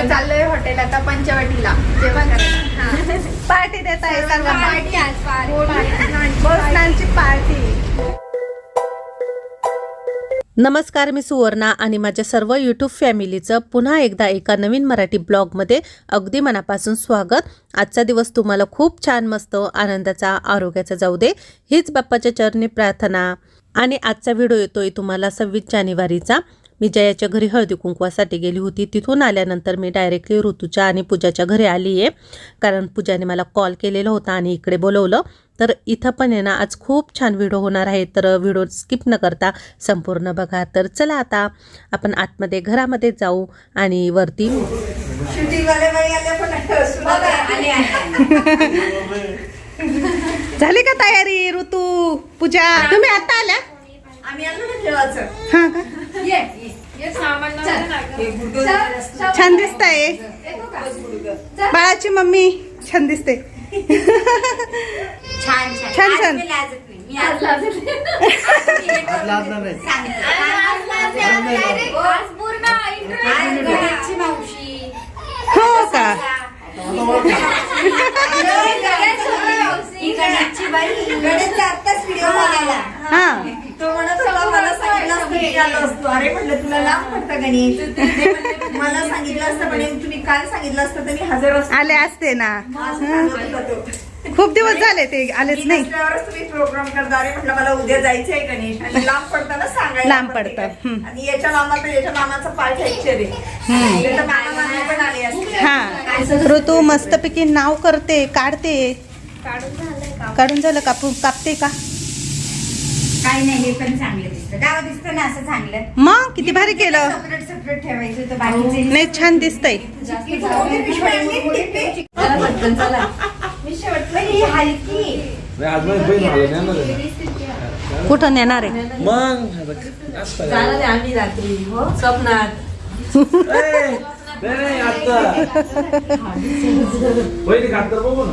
तर चाललोय हॉटेल आता पंचवटीला. जेवण करायला पार्टी देत आहे पार्टी नमस्कार मी सुवर्णा आणि माझ्या सर्व यूट्यूब फॅमिलीचं पुन्हा एकदा एका नवीन मराठी ब्लॉगमध्ये अगदी मनापासून स्वागत. आजचा दिवस तुम्हाला खूप छान मस्त आनंदाचा आरोग्याचा जाऊ दे. हीच बाप्पाच्या चरणी प्रार्थना. आणि आजचा व्हिडिओ येतोय तुम्हाला सव्वीस जानेवारीचा. मी जयाच्या घरी हळदी कुंकवासाठी गेली होती. तिथून आल्यानंतर मी डायरेक्टली ऋतूच्या आणि पूजाच्या घरी आली आहे. कारण पूजाने मला कॉल केलेला होता आणि इकडे बोलवलं. तर इथं पण आहे ना आज खूप छान व्हिडिओ होणार आहे. तर व्हिडिओ स्किप न करता संपूर्ण बघा. तर चला आता आपण आतमध्ये घरामध्ये जाऊ आणि वरती झाली का तयारी ऋतू पूजा? तुम्ही आता आल्या? आम्ही आलो ना जेवायचं. हा का? छान दिसताय. बाळाची मम्मी छान दिसते. छान छान, मावशी. हो का? ही गणेशची बाई. गणेशचा आत्ताच व्हिडिओ बघायला. हा. तो म्हणत होता मला सांगितलं असतं मी आलो असतो. अरे म्हटलं तुला लांब पडतं गणेश. ते म्हणले, मला सांगितलं असतं म्हणे तुम्ही काल सांगितलं असतं तर मी हजर असतो. आले असते ना. असं सांगत होता तो. खूप दिवस झाले ते आलेच मी नाही. नसल्यावरच तुम्ही प्रोग्राम करता. अरे म्हटलं मला उद्या जायचंय गणेश. आणि लांब पडताना सांगायला लांब पण ते पडतं, काय. हम्म. आणि याच्या मामा तर याच्या मामाचा पाय फ्रॅक्चर आहे. नाही तर मामा मामी पण आले असते हा. ऋतू मस्तपैकी नाव करते काढते. काढून झालं कापू कापते का? काही नाही हे पण चांगलं दिसतं. गाव दिसतं ना असं चांगलं? मग किती भारी केलं. सेपरेट सेपरेट ठेवायचं होतं बाकीचे. नाही छान दिसतंय. ही आज माझी बहीण आलं नाही. कुठं नेणार आहे? मग आता. असं काय? आम्ही रात्री हो स्वप्नात ए, नाही नाही आता पहिली खातर बघू ना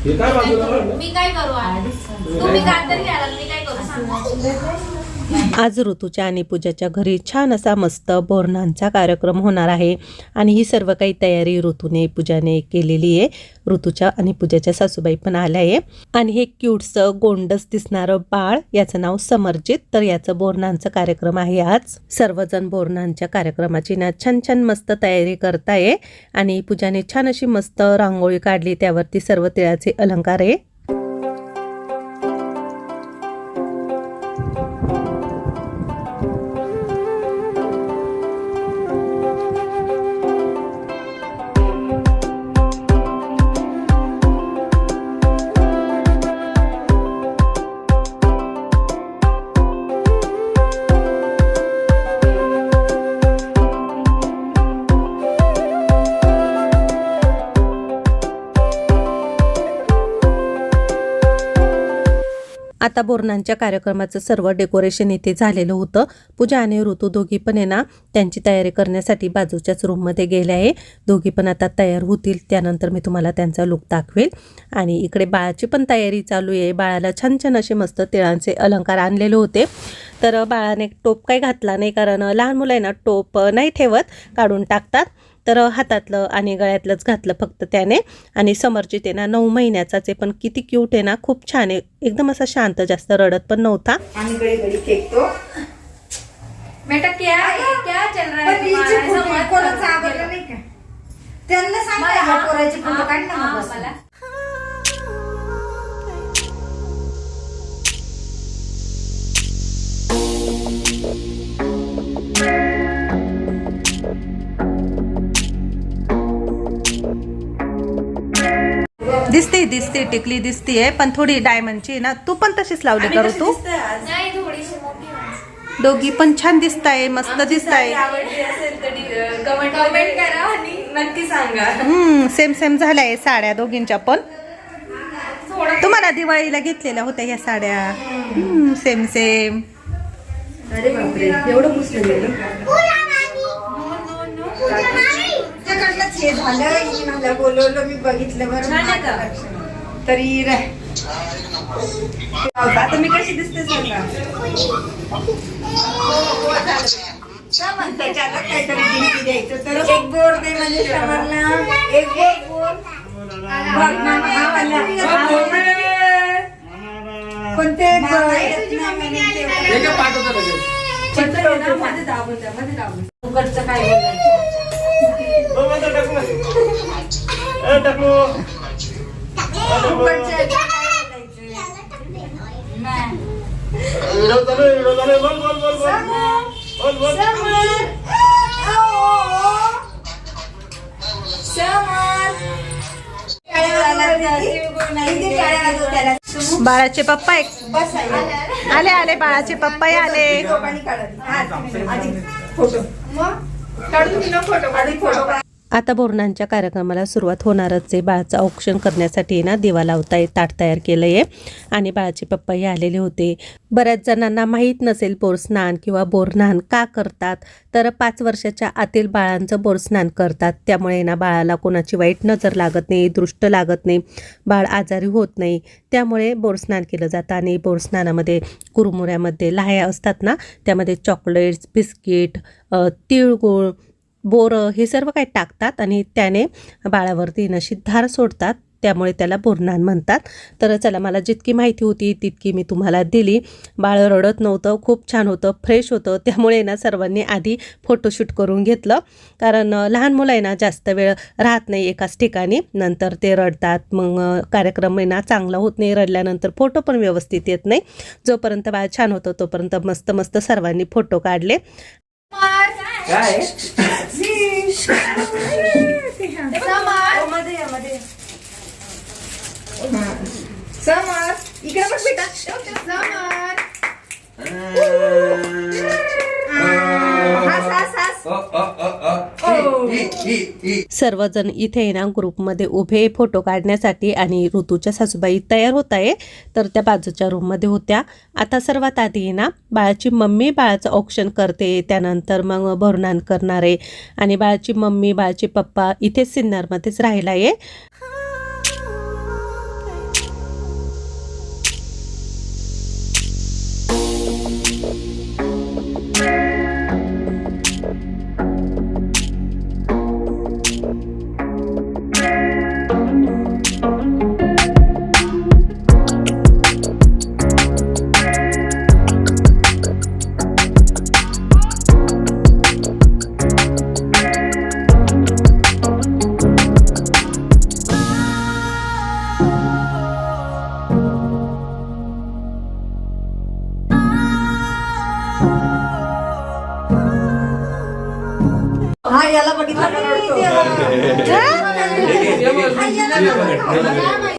हे काय बाजूला वाढलं? मी काय करू आज? तुम्ही कातर घ्याल मी काय करू सांगा आज ऋतूच्या आणि पूजाच्या घरी छान असा मस्त बोरणांचा कार्यक्रम होणार आहे. आणि ही सर्व काही तयारी ऋतूने पूजाने केलेली आहे. ऋतूच्या आणि पूजाच्या सासूबाई पण आल्या आहे. आणि हे क्यूटचं गोंडस दिसणारं बाळ याचं नाव समर्जित. तर याचं बोरणांचा कार्यक्रम आहे आज. सर्वजण बोरणांच्या कार्यक्रमाची ना छान छान मस्त तयारी करताय. आणि पूजाने छान अशी मस्त रांगोळी काढली. त्यावरती सर्व तिळाचे अलंकार आहे. बोरणांच्या कार्यक्रमाचं सर्व डेकोरेशन इथे झालेलं होतं. पूजा आणि ऋतू दोघी पण आहे ना त्यांची तयारी करण्यासाठी बाजूच्याच रूममध्ये गेले आहे. दोघी पण आता तयार होतील त्यानंतर मी तुम्हाला त्यांचा लुक दाखवेल. आणि इकडे बाळाची पण तयारी चालू आहे. बाळाला छान छान असे मस्त तिळांचे अलंकार आणलेले होते. तर बाळाने टोप काही घातला नाही कारण लहान मुलं आहे ना टोप नाही ठेवत काढून टाकतात. तर हातातलं आणि गळ्यातलंच घातलं फक्त त्याने आणि समर्जित आहे ना नऊ महिन्याचाच आहे पण किती क्यूट आहे ना खूप छान आहे एकदम असा शांत जास्त रडत पण नव्हता आम्ही गडी गडी फेकतो बेटा क्या क्या चल रहा पण है हिचे तुम्हारा? फोटो ऐसा मत कोणाचं करो. आवडलं नाही का त्यांना सांग पोराचे फोटो काढ ना. मला. दिसते दिसते टिकली दिसते पण थोडी डायमंडची आहे ना तू पण तशीच लावली करू तू? नाही थोडीशी मोठी माणसं. दोघी पण छान दिसताय मस्त दिसताय. आवडली असेल तर कमेंट कमेंट करा आणि नक्की सांगा. हम्म सेम सेम झाल्या आहे साड्या दोघींच्या पण. तुम्हाला दिवाळीला घेतलेल्या होत्या ह्या साड्या. सेम सेम अरे बापरे एवढं पुसलं गेलं हे झालं हिने मला बोलवलं मी बघितलं बरं. तरी रे आता मी कशी दिसते सांगा? का म्हणते त्याला काहीतरी गिफ्ट द्यायचं. तर एक बोर म्हणजे समरला एक बोल बोल बघ ना, हा वाला. पण ते तुझी मम्मी नाही आली ना हे काय बोलायचं? बाळाचे पप्पा एक. आले आले बाळाचे पप्पा आले. हा, फोटो. मग काढू तुम्ही ना फोटो. आधी फोटो काढ. आता बोरणांच्या कार्यक्रमाला सुरुवात होणारच आहे. बाळाचं औक्षण करण्यासाठी ना दिवा लावताय ताट तयार केलं आहे आणि बाळाचे पप्पाही आलेले होते. बऱ्याच जणांना माहीत नसेल बोरस्नान किंवा बोरनान का करतात. तर पाच वर्षाच्या आतील बाळांचं बोरस्नान करतात. त्यामुळे ना बाळाला कोणाची वाईट नजर लागत नाही दृष्ट लागत नाही. बाळ आजारी होत नाही. त्यामुळे बोरस्नान केलं जातं. आणि बोरस्नानामध्ये कुरमुऱ्यामध्ये लाह्या असतात ना त्यामध्ये चॉकलेट्स बिस्किट तिळगुळ बोरं हे सर्व काही टाकतात आणि त्याने बाळावरती नशी धार सोडतात. त्यामुळे त्याला बोरणान म्हणतात. तर चला मला जितकी माहिती होती तितकी मी तुम्हाला दिली. बाळ रडत नव्हतं खूप छान होतं फ्रेश होतं. त्यामुळे ना सर्वांनी आधी फोटोशूट करून घेतलं. कारण लहान मुलं आहे ना जास्त वेळ राहत नाही एकाच ठिकाणी. नंतर ते रडतात. मग कार्यक्रम आहे ना चांगला होत नाही. रडल्यानंतर फोटो पण व्यवस्थित येत नाही. जोपर्यंत बाळ छान होतं तोपर्यंत मस्त मस्त सर्वांनी फोटो काढले. काय हो, सर्वजण इथे आहे ना ग्रुपमध्ये उभे फोटो काढण्यासाठी आणि ऋतूच्या सासूबाई तयार होत आहे. तर त्या बाजूच्या रूममध्ये होत्या. आता सर्वात आधी आहे ना बाळाची मम्मी बाळाचं ऑप्शन करते. त्यानंतर मग भरणान करणारे आणि बाळाची मम्मी बाळाचे पप्पा इथेच सिन्नरमध्येच राहिला आहे. 对对对。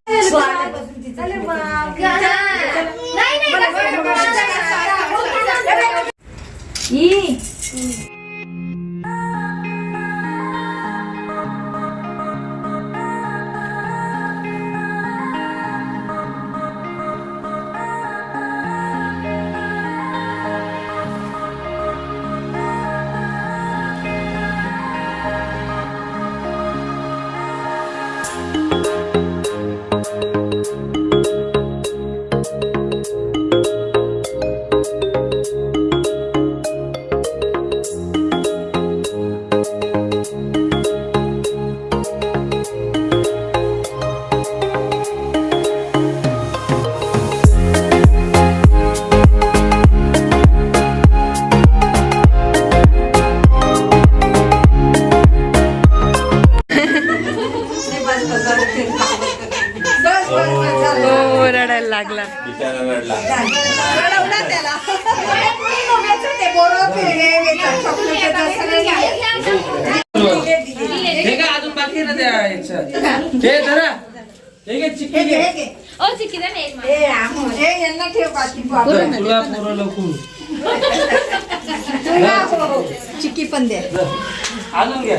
चिक्की पण दे अजून घ्या.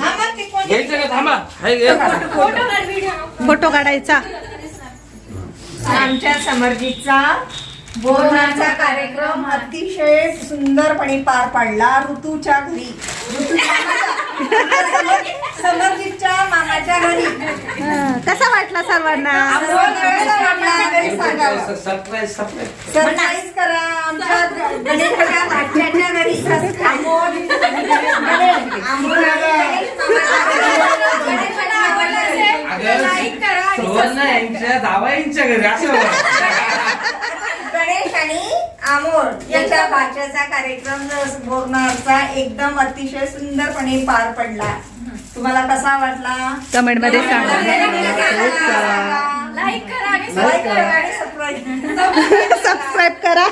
हा मग ते कोण घ्यायचं का? थांबा. फोटो काढायचा. आमच्या समर्जितचा बोलण्याचा कार्यक्रम अतिशय सुंदरपणे पार पाडला ऋतूच्या घरी. समर्जितच्या मामाच्या घरी. कसा वाटला सर्वांना? सरप्राईज करा आमच्या गणेशाच्या दावाईंच्या घरी. असं गणेश आणि आमोर यांच्या भाच्याचा कार्यक्रम बोरणारचा एकदम अतिशय सुंदरपणे पार पडला. तुम्हाला कसा वाटला? कमेंटमध्ये सांगा. लाईक करा आणि Like करा आणि subscribe. सबस्क्राईब करा.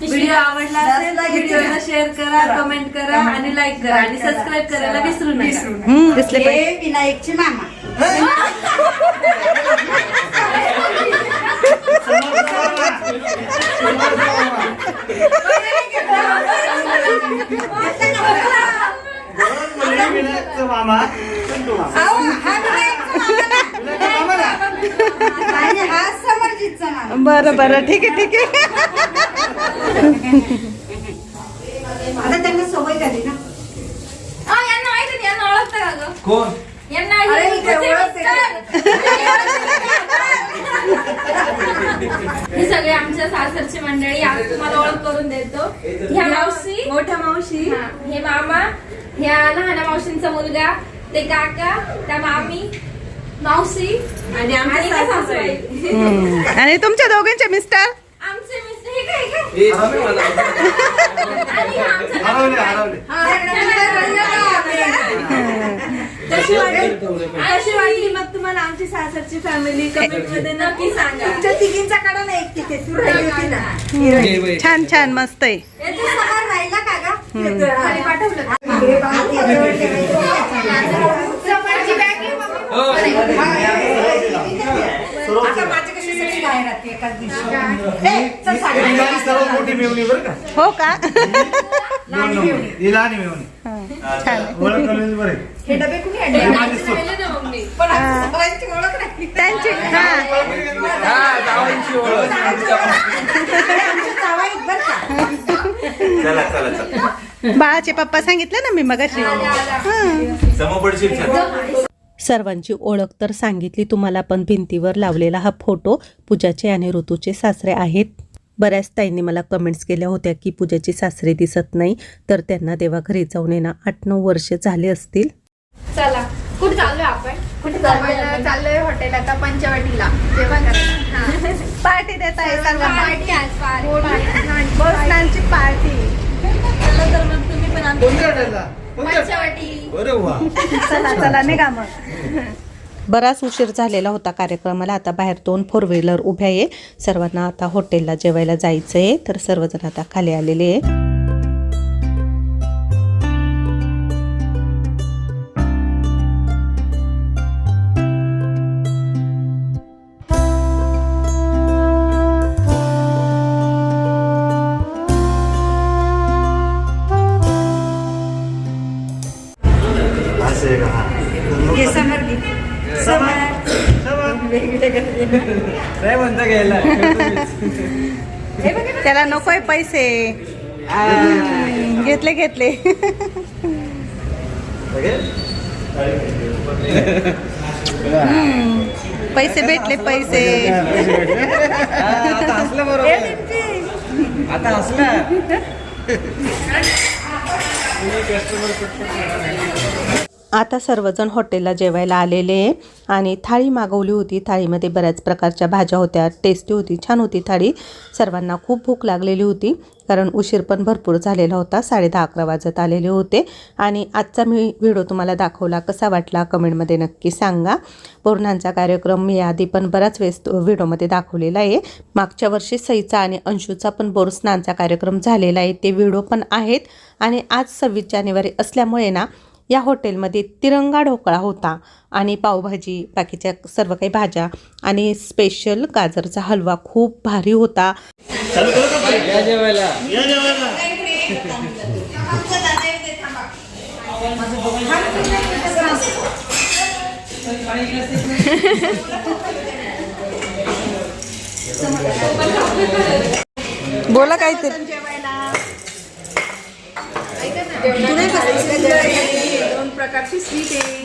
व्हिडिओ आवडला असेल तर व्हिडिओला शेअर करा कमेंट करा आणि लाईक करा आणि सबस्क्राईब करायला विसरू नका. हे विनायकचे मामा. मामा हा हा बरं बरं ठीक आहे ठीक आहे. आता त्यांना सवय झाली ना. अहो, यांना माहिती आहे, यांना ओळखता का कोण? यांना अरे, हे. हे सगळे आमच्या सासरची मंडळी आज तुम्हाला ओळख करून देतो. ह्या मावशी मोठ्या मावशी. हे मामा ह्या लहान मावशींचा मुलगा ते काका त्या मामी मावशी आणि आमच्या सासूबाई. आणि तुमच्या दोघांचे मिस्टर? आमचे मिस्टर हे काय हे. आणि आमचं हरवले हरवले. कशी वाटली मग तुम्हाला आमची सासरची फॅमिली कमेंटमध्ये नक्की सांगा. तुमच्या तिघींचा काढा ना एक तिथे. तू राहिली होती ना. छान छान मस्त आहे. तू राहिला का गा? खाली पाठवलं. हे बघा, ते जवळ ठेवायचं. समोरची बॅग आहे मम्मी. आता माझी कशी सगळी बाहेर राहते एकाच दिवशी? ए, चल साडी. माझी सर्वात मोठी मेवणी बरं का? हो का? लहान मेवणी. ही लहान मेवणी. छान ओळख करून बरं आहे. हे डबे कुणी आणले? राहिलं ना मम्मी. पण आता सगळ्यांची ओळख नाही. त्यांची हा. हा, जावाईंची ओळख. आमची जावा आहेत बरं का चला चला चला. बाळाचे पप्पा सांगितलं ना मी मगाशी. समपडशील छान. सर्वांची ओळख तर सांगितली तुम्हाला पण भिंतीवर लावलेला हा फोटो पूजाचे आणि ऋतूचे सासरे आहेत. बऱ्याच ताईंनी मला कमेंट्स केल्या होत्या की पूजाची सासरे दिसत नाही तर त्यांना देवाघरी जाऊन येणं आठ नऊ वर्ष झाले असतील. चला कुठे चाललोय आपण? कुठे चाललोय आपण? चाललोय हॉटेल आता पंचवटीला. जेवण करायला पार्टी देत आहे पार्टी आज पार्टी बोसनांची पार्टी चला तर मग तुम्ही पण आमच्या कोणत्या हॉटेलला कोणत्या? पंचवटी. अरे वा. चला चला निघा मग. बराच उशीर झालेला होता कार्यक्रमाला. आता बाहेर दोन फोर व्हीलर उभ्या आहे. सर्वांना आता हॉटेलला जेवायला जायचं आहे तर सर्वजण आता खाली आलेले आहे नकोय पैसे. घेतले घेतले. पैसे भेटले पैसे. आता हसलं बरोबर. आता सर्वजण हॉटेलला जेवायला आलेले आहे. आणि थाळी मागवली होती. थाळीमध्ये बऱ्याच प्रकारच्या भाज्या होत्या. टेस्टी होती. छान होती थाळी. सर्वांना खूप भूक लागलेली होती. कारण उशीर पण भरपूर झालेला होता. साडे दहा अकरा वाजत आलेले होते. आणि आजचा मी व्हिडिओ तुम्हाला दाखवला कसा वाटला कमेंटमध्ये नक्की सांगा. पूर्णांचा कार्यक्रम मी आधी पण बराच वेळेस व्हिडिओमध्ये दाखवलेला आहे. मागच्या वर्षी सईचा आणि अंशूचा पण बोरस्नानचा कार्यक्रम झालेला आहे. ते व्हिडिओ पण आहेत. आणि आज सव्वीस जानेवारी असल्यामुळे ना या हॉटेलमध्ये तिरंगा ढोकळा होता आणि पावभाजी बाकीच्या सर्व काही भाज्या आणि स्पेशल गाजरचा हलवा खूप भारी होता. बोला काय बोला काहीतरी. दोन प्रकारची स्वीट आहे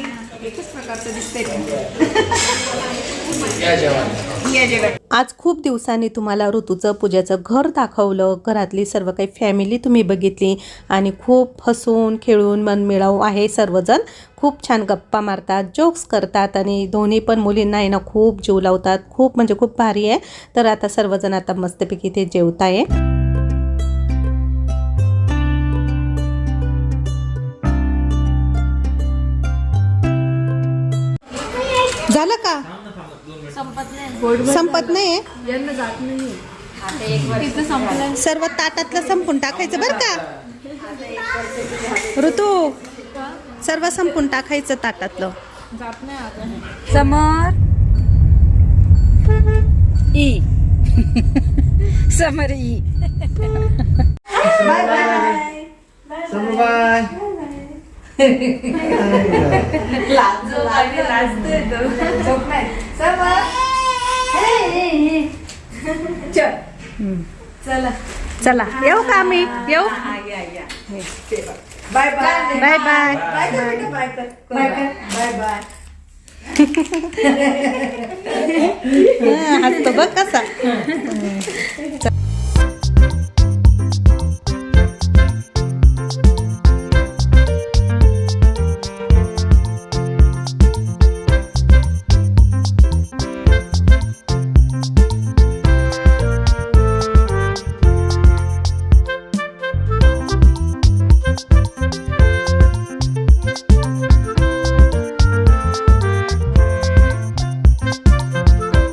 आज खूप दिवसांनी तुम्हाला ऋतूचं पूजाचं घर दाखवलं. घरातली सर्व काही फॅमिली तुम्ही बघितली आणि खूप हसून खेळून मनमिळाऊ आहे सर्वजण. खूप छान गप्पा मारतात जोक्स करतात आणि दोन्ही पण मुलींना आहे ना खूप जीव लावतात. खूप म्हणजे खूप भारी आहे. तर आता सर्वजण आता मस्तपैकी ते जेवताय. संपत नाही सर्व ताटातलं संपून टाकायचं बरं का? ऋतू सर्व संपून टाकायचं ताटातलं. समर. ई. समर ई. Bye bye. बाय. झोप नाही. समर. चल चला चला येऊ का आम्ही येऊ हा, या, या. Bye bye bye bye bye कर बेटा, बाय कर बाय कर बाय बाय हं, हसतो बघ कसा